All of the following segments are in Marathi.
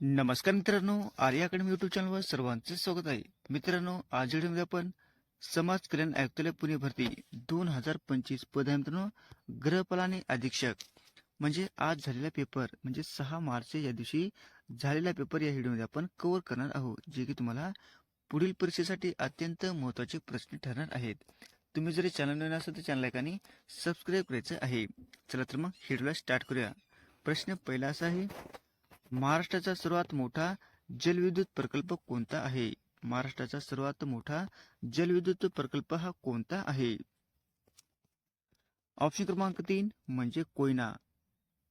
नमस्कार मित्रांनो आर्या अकॅडमी युट्यूब चॅनलवर सर्वांचे स्वागत आहे. मित्रांनो आज व्हिडिओमध्ये आपण समाज कल्याण आयुक्तालय पुणे भरती दोन हजार पंचवीस पद आहे मित्रांनो ग्रहपालाने अधीक्षक. म्हणजे आज झालेला पेपर म्हणजे सहा मार्च या दिवशी झालेला पेपर या व्हिडिओमध्ये आपण कव्हर करणार आहोत जे की तुम्हाला पुढील परीक्षेसाठी अत्यंत महत्त्वाचे प्रश्न ठरणार आहेत. तुम्ही जरी चॅनल नवीन असाल तर चॅनल एकाने सबस्क्राईब करायचं आहे. चला तर मग व्हिडिओला स्टार्ट करूया. प्रश्न पहिला असा आहे महाराष्ट्राचा सर्वात मोठा जलविद्युत प्रकल्प कोणता आहे? महाराष्ट्राचा सर्वात मोठा जलविद्युत प्रकल्प हा कोणता आहे? ऑप्शन क्रमांक तीन म्हणजे कोयना.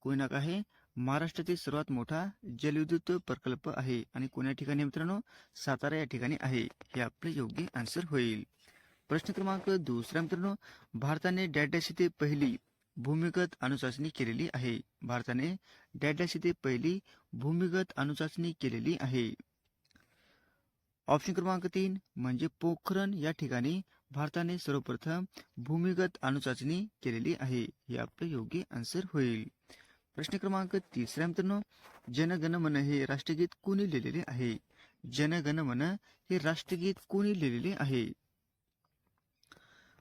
कोयना काय आहे महाराष्ट्रातील सर्वात मोठा जलविद्युत प्रकल्प आहे आणि कोण्या ठिकाणी मित्रांनो? सातारा या ठिकाणी आहे. हे आपले योग्य आन्सर होईल. प्रश्न क्रमांक दुसरा मित्रांनो भारताने डॅडॅश येथे पहिली भूमिगत अणुचाचणी केलेली आहे. भारताने डॅडॅश येथे पहिली भूमिगत अणुचाचणी केलेली आहे. ऑप्शन क्रमांक तीन म्हणजे पोखरण या ठिकाणी भारताने सर्वप्रथम भूमिगत अणुचाचणी केलेली आहे. हे आपले योग्य आन्सर होईल. प्रश्न क्रमांक तिसरा मित्रांनो जनगण मन हे राष्ट्रगीत कोणी लिहिलेले आहे? जनगण मन हे राष्ट्रगीत कोणी लिहिलेले आहे?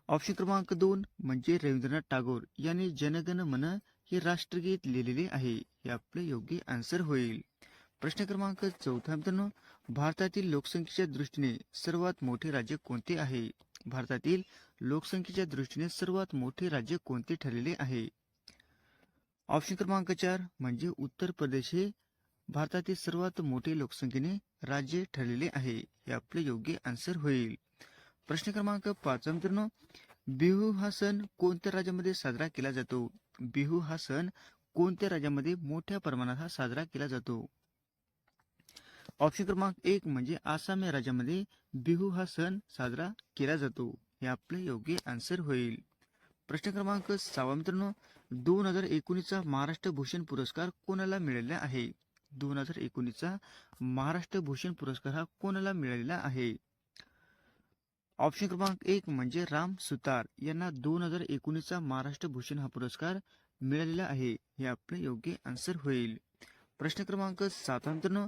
ऑप्शन क्रमांक दोन म्हणजे रवींद्रनाथ टागोर यांनी जनगण मन हे राष्ट्रगीत लिहिलेले आहे. हे आपले योग्य आन्सर होईल. प्रश्न क्रमांक चौथा मित्रांनो भारतातील लोकसंख्येच्या दृष्टीने सर्वात मोठे राज्य कोणते आहे? भारतातील लोकसंख्येच्या दृष्टीने सर्वात मोठे राज्य कोणते ठरलेले आहे? ऑप्शन क्रमांक चार म्हणजे उत्तर प्रदेश हे भारतातील सर्वात मोठे लोकसंख्येने राज्य ठरलेले आहे. हे आपले योग्य आन्सर होईल. प्रश्न क्रमांक पाच. मित्रांनो बिहू हा सण कोणत्या राज्यामध्ये साजरा केला जातो? बिहू हा सण कोणत्या राज्यामध्ये मोठ्या प्रमाणात हा साजरा केला जातो? ऑप्शन क्रमांक एक म्हणजे आसाम या राज्यामध्ये बिहू हा सण साजरा केला जातो. हे आपले योग्य आन्सर होईल. प्रश्न क्रमांक सहावा. मित्रांनो दोन हजार एकोणीसचा महाराष्ट्र भूषण पुरस्कार कोणाला मिळालेला आहे? दोन हजार एकोणीसचा महाराष्ट्र भूषण पुरस्कार हा कोणाला मिळालेला आहे? ऑप्शन क्रमांक एक म्हणजे राम सुतार यांना दोन हजार एकोणीसचा महाराष्ट्र भूषण हा पुरस्कार मिळालेला आहे. हे आपले योग्य आन्सर होईल. प्रश्न क्रमांक सातांतरनं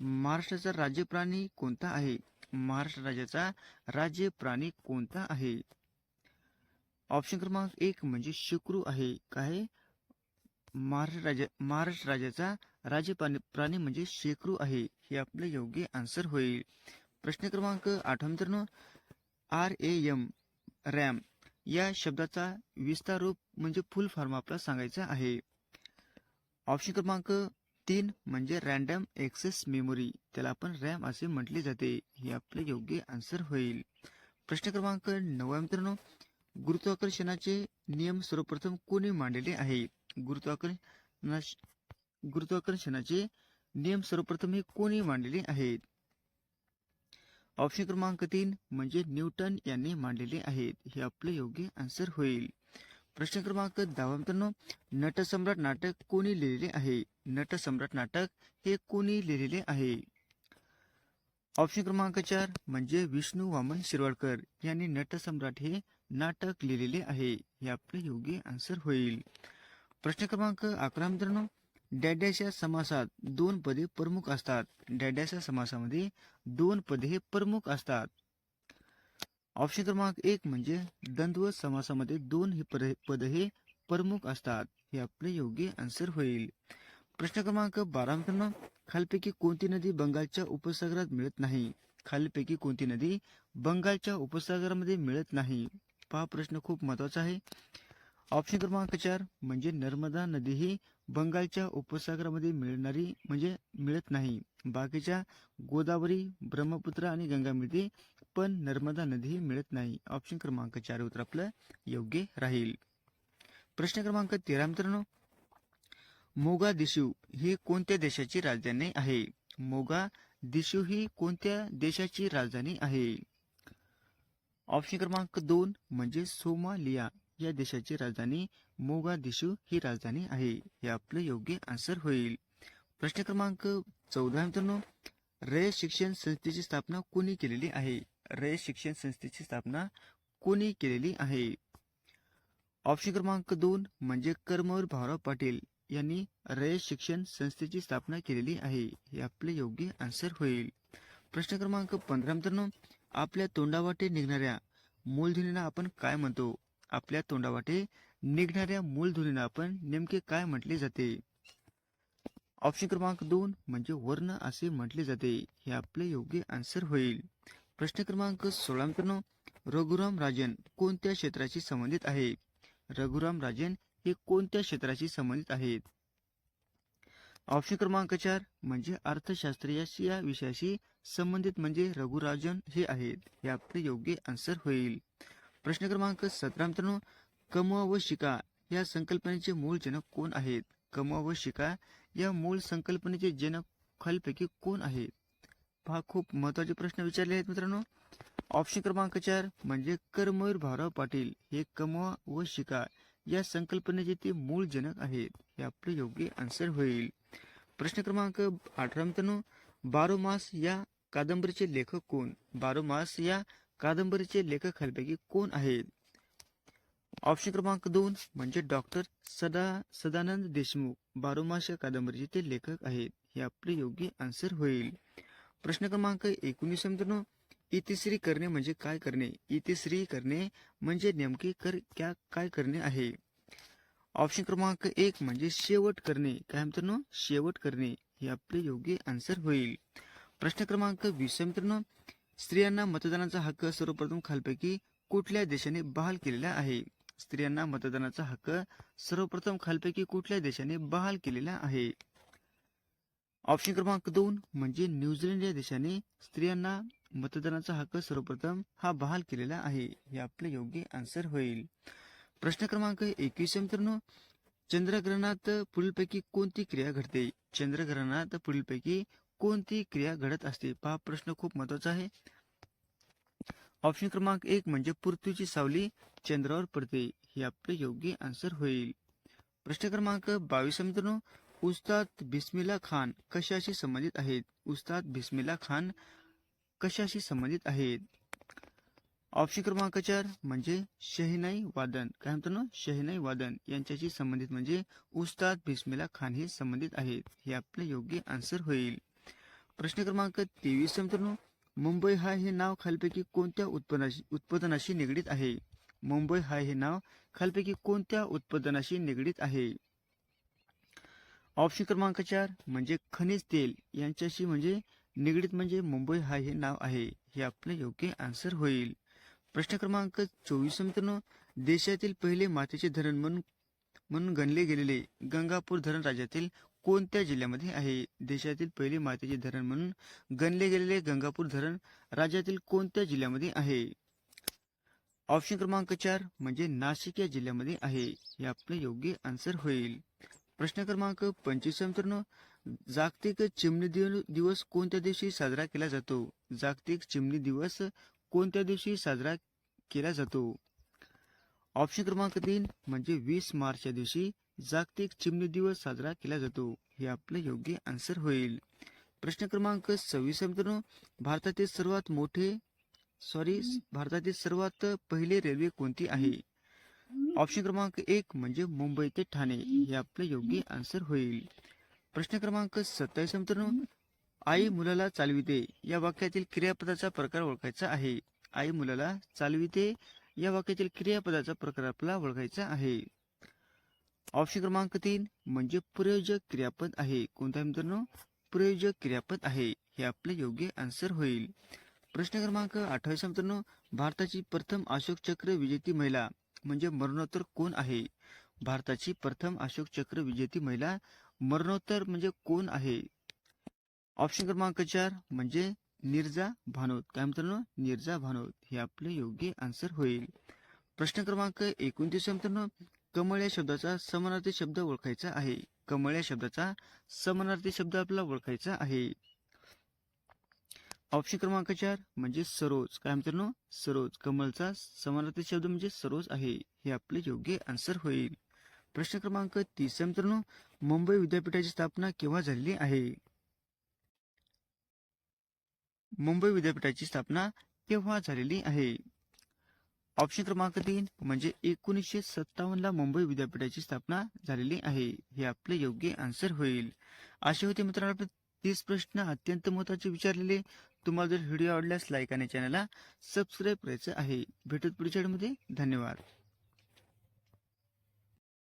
महाराष्ट्राचा राज्य प्राणी कोणता आहे? महाराष्ट्र राज्याचा राज्य प्राणी कोणता आहे? ऑप्शन क्रमांक एक म्हणजे शुक्रू आहे. काय? महाराष्ट्र राज्य महाराष्ट्र राज्याचा राज्य प्राणी म्हणजे शेकरू आहे. हे आपलं योग्य आन्सर होईल. प्रश्न क्रमांक आठ आर ए एम रॅम या शब्दाचा विस्तार रूप म्हणजे फुल फॉर्म आपला सांगायचा आहे. ऑप्शन क्रमांक तीन म्हणजे रॅन्डम एक्सेस मेमोरी. त्याला आपण रॅम असे म्हटले जाते. हे आपले योग्य आन्सर होईल. प्रश्न क्रमांक नववा मित्रांनो गुरुत्वाकर्षणाचे नियम सर्वप्रथम कोणी मांडलेले आहे? गुरुत्वाकर्षणा गुरुत्वाकर्षणाचे नियम सर्वप्रथम हे कोणी मांडलेले आहेत? ऑप्शन क्रमांक तीन म्हणजे न्यूटन यांनी मांडलेले आहेत. हे आपले योग्य आन्सर होईल. प्रश्न क्रमांक दहा मित्रांनो नटसम्राट नाटक कोणी लिहिलेले आहे? नटसम्राट नाटक हे कोणी लिहिलेले आहे? ऑप्शन क्रमांक चार म्हणजे विष्णू वामन शिरवाडकर यांनी नटसम्राट हे नाटक लिहिलेले आहे. हे आपले योग्य आन्सर होईल. प्रश्न क्रमांक अकरा मित्रांनो डॅड्याच्या समासात दोन पदे प्रमुख असतात. डॅड्याच्या समासामध्ये दोन पदे हे प्रमुख असतात. ऑप्शन क्रमांक एक म्हणजे द्वंद्व समासामध्ये दोन हे पद पद हे प्रमुख असतात. हे आपले योग्य आन्सर होईल. प्रश्न क्रमांक बारा मित्रांनो खालपैकी कोणती नदी बंगालच्या उपसागरात मिळत नाही? खालीपैकी कोणती नदी बंगालच्या उपसागरामध्ये मिळत नाही? पहा प्रश्न खूप महत्त्वाचा आहे. ऑप्शन क्रमांक चार म्हणजे नर्मदा नदी ही बंगालच्या उपसागरामध्ये मिळणारी म्हणजे मिळत नाही. बाकीच्या गोदावरी ब्रह्मपुत्र आणि गंगा मिळते पण नर्मदा नदी ही मिळत नाही. ऑप्शन क्रमांक चार उत्तर आपलं योग्य राहील. प्रश्न क्रमांक तेरा मित्रांनो मोगा दिशू ही कोणत्या देशाची राजधानी आहे? मोगा दिशू ही कोणत्या देशाची राजधानी आहे? ऑप्शन क्रमांक दोन म्हणजे सोमालिया. या देशाची राजधानी मोगादिशू ही राजधानी आहे. हे आपलं योग्य आन्सर होईल. प्रश्न क्रमांक चौदा मित्रांनो. रयत शिक्षण संस्थेची स्थापना कोणी केलेली आहे? रय शिक्षण संस्थेची स्थापना कोणी केलेली आहे? ऑप्शन क्रमांक दोन म्हणजे कर्मवीर भाऊराव पाटील यांनी रयत शिक्षण संस्थेची स्थापना केलेली आहे. हे आपले योग्य आन्सर होईल. प्रश्न क्रमांक पंधरा मित्रांनो. आपल्या तोंडावाटे निघणाऱ्या मूलध्वनीला आपण काय म्हणतो? आपल्या तोंडावाटे निघणाऱ्या मूलध्वनीला आपण नेमके काय म्हटले जाते? ऑप्शन क्रमांक दोन म्हणजे वर्ण असे म्हटले जाते. हे आपले योग्य आन्सर होईल. प्रश्न क्रमांक सोळा मित्रांनो रघुराम राजन कोणत्या क्षेत्राशी संबंधित आहे? रघुराम राजन हे कोणत्या क्षेत्राशी संबंधित आहेत? ऑप्शन क्रमांक चार म्हणजे अर्थशास्त्र या या विषयाशी संबंधित म्हणजे रघुराजन हे आहेत. हे आपले योग्य आन्सर होईल. प्रश्न क्रमांक सतरा मित्रांनो. कमवा व शिका या संकल्पनेचे मूळ जनक कोण आहेत? कमवा व शिका या मूळ संकल्पनेचे जनक खालपैकी कोण आहेत? हा खूप महत्त्वाचे प्रश्न विचारले आहेत मित्रांनो. ऑप्शन क्रमांक चार म्हणजे कर्मवीर भाऊराव पाटील. हे कमवा व शिका या संकल्पनेचे ते मूळ जनक आहेत. हे आपले योग्य आन्सर होईल. प्रश्न क्रमांक अठरा मित्रांनो. बारो मास या कादंबरीचे लेखक कोण? बारो मास या कादंबरीचे लेखक खालपैकी कोण आहेत? ऑप्शन क्रमांक दोन म्हणजे डॉक्टर सदा सदानंद देशमुख. बारोमाश या कादंबरीचे ते लेखक आहेत. हे आपले योग्य आन्सर होईल. प्रश्न क्रमांक एकोणीस मित्रांनो इतिश्री करणे म्हणजे काय करणे? इतिश्री करणे म्हणजे नेमके कर क्या काय करणे आहे? ऑप्शन क्रमांक एक म्हणजे शेवट करणे. काय मित्रांनो? शेवट करणे. हे आपले योग्य आन्सर होईल. प्रश्न क्रमांक वीस मित्रांनो स्त्रियांना मतदानाचा हक्क सर्वप्रथम खालपैकी कुठल्या देशाने बहाल केलेला आहे? स्त्रियांना मतदानाचा हक्क सर्वप्रथम खालपैकी कुठल्या देशाने बहाल केलेला आहे? ऑप्शन क्रमांक दोन म्हणजे न्यूझीलंड या देशाने स्त्रियांना मतदानाचा हक्क सर्वप्रथम हा बहाल केलेला आहे. हे आपले योग्य आन्सर होईल. प्रश्न क्रमांक एकवीस मित्रांनो. चंद्रग्रहणात पुढीलपैकी कोणती क्रिया घडते? चंद्रग्रहणात पुढीलपैकी कोणती क्रिया घडत असते? पहा प्रश्न खूप महत्त्वाचा आहे. ऑप्शन क्रमांक एक म्हणजे पृथ्वीची सावली चंद्रावर पडते. हे आपले योग्य आन्सर होईल. प्रश्न क्रमांक बावीस मित्रांनो. उस्ताद बिस्मिल्ला खान कशाशी संबंधित आहेत? उस्ताद बिस्मिल्ला खान कशाशी संबंधित आहेत? ऑप्शन क्रमांक चार म्हणजे शहनाई वादन. काय म्हणतो ना? शहनाई वादन. यांच्याशी संबंधित म्हणजे उस्ताद बिस्मिल्ला खान हे संबंधित आहेत. हे आपले योग्य आन्सर होईल. प्रश्न क्रमांक तेवीस मित्रांनो मुंबई हाय हे नाव खालपैकी कोणत्या उत्पन्नाशी उत्पादनाशी निगडीत आहे? मुंबई हाय हे नाव खालपैकी कोणत्या उत्पादनाशी निगडीत आहे? ऑप्शन क्रमांक चार म्हणजे खनिज तेल. यांच्याशी म्हणजे निगडीत म्हणजे मुंबई हाय हे नाव आहे. हे आपले योग्य आन्सर होईल. प्रश्न क्रमांक चोवीस मित्रांनो देशातील पहिले मातीचे धरण म्हणून म्हणून गणले गेलेले गंगापूर धरण राज्यातील कोणत्या जिल्ह्यामध्ये आहे? देशातील पहिले मातेचे धरण म्हणून गणले गेलेले गंगापूर धरण राज्यातील कोणत्या जिल्ह्यामध्ये आहे? ऑप्शन क्रमांक चार म्हणजे नाशिक या जिल्ह्यामध्ये आहे. हे आपले योग्य आन्सर होईल. प्रश्न क्रमांक पंचवीस मित्रांनो जागतिक चिमणी दिवस कोणत्या दिवशी साजरा केला जातो? जागतिक चिमणी दिवस कोणत्या दिवशी साजरा केला जातो? ऑप्शन क्रमांक तीन म्हणजे वीस मार्च या दिवशी जागतिक चिमणी दिवस साजरा केला जातो. हे आपलं योग्य आन्सर होईल. प्रश्न क्रमांक सव्वीस मित्रांनो. भारतातील सर्वात मोठे सॉरी भारतातील सर्वात पहिले रेल्वे कोणती आहे? ऑप्शन क्रमांक एक म्हणजे मुंबई ते ठाणे. हे आपले योग्य आन्सर होईल. प्रश्न क्रमांक सत्तावीस मित्रांनो. आई मुलाला चालविते. या वाक्यातील क्रियापदाचा प्रकार ओळखायचा आहे. आई मुलाला चालविते. या वाक्यातील क्रियापदाचा प्रकार आपला ओळखायचा आहे. ऑप्शन क्रमांक तीन म्हणजे प्रयोजक क्रियापद आहे. कोणता मित्रांनो? प्रयोजक क्रियापद आहे. हे आपले योग्य आन्सर होईल. प्रश्न क्रमांक अठ्ठावीस मित्रांनो. भारताची प्रथम अशोक चक्र विजेती महिला म्हणजे मरणोत्तर कोण आहे? भारताची प्रथम अशोक चक्र विजेती महिला मरणोत्तर म्हणजे कोण आहे? ऑप्शन क्रमांक चार म्हणजे निर्जा भानोत. काय मित्रांनो? निर्जा भानोत. हे आपले योग्य आन्सर होईल. प्रश्न क्रमांक एकोणतीस मित्रांनो. कमळ या शब्दाचा समानार्थी शब्द ओळखायचा आहे. कमळ या शब्दाचा समानार्थी शब्द आपला ओळखायचा आहे. ऑप्शन क्रमांक चार म्हणजे सरोज. काय मित्रांनो? सरोज. कमळचा समानार्थी शब्द म्हणजे सरोज आहे. हे आपले योग्य आन्सर होईल. प्रश्न क्रमांक तीस मित्रांनो. मुंबई विद्यापीठाची स्थापना केव्हा झालेली आहे? मुंबई विद्यापीठाची स्थापना केव्हा झालेली आहे? ऑप्शन क्रमांक तीन म्हणजे एकोणीसशे सत्तावन्न ला मुंबई विद्यापीठाची स्थापना झालेली आहे. हे आपले योग्य आन्सर होईल. असे होते मित्रांनो आपले तीस प्रश्न अत्यंत महत्त्वाचे विचारलेले. तुम्हाला जर व्हिडिओ आवडल्यास लाईक आणि चॅनलला सबस्क्राईब करायचं आहे. भेटत पुढच्या धन्यवाद.